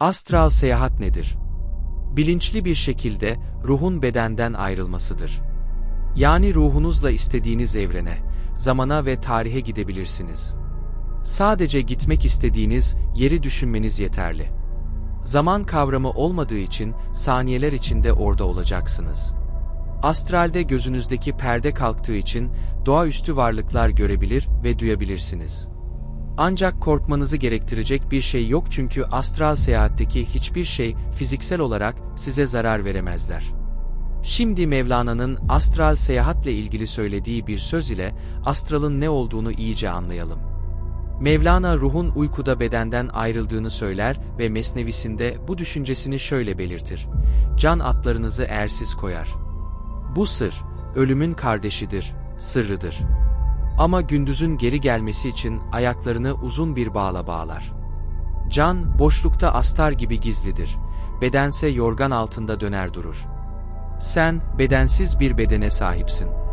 Astral seyahat nedir? Bilinçli bir şekilde ruhun bedenden ayrılmasıdır. Yani ruhunuzla istediğiniz evrene, zamana ve tarihe gidebilirsiniz. Sadece gitmek istediğiniz yeri düşünmeniz yeterli. Zaman kavramı olmadığı için saniyeler içinde orada olacaksınız. Astralde gözünüzdeki perde kalktığı için doğaüstü varlıklar görebilir ve duyabilirsiniz. Ancak korkmanızı gerektirecek bir şey yok çünkü astral seyahatteki hiçbir şey fiziksel olarak size zarar veremezler. Şimdi Mevlana'nın astral seyahatle ilgili söylediği bir söz ile astralın ne olduğunu iyice anlayalım. Mevlana ruhun uykuda bedenden ayrıldığını söyler ve mesnevisinde bu düşüncesini şöyle belirtir. Can atlarınızı ersiz koyar. Bu sır, ölümün kardeşidir, sırrıdır. Ama gündüzün geri gelmesi için ayaklarını uzun bir bağla bağlar. Can, boşlukta astar gibi gizlidir. Bedense yorgan altında döner durur. Sen, bedensiz bir bedene sahipsin.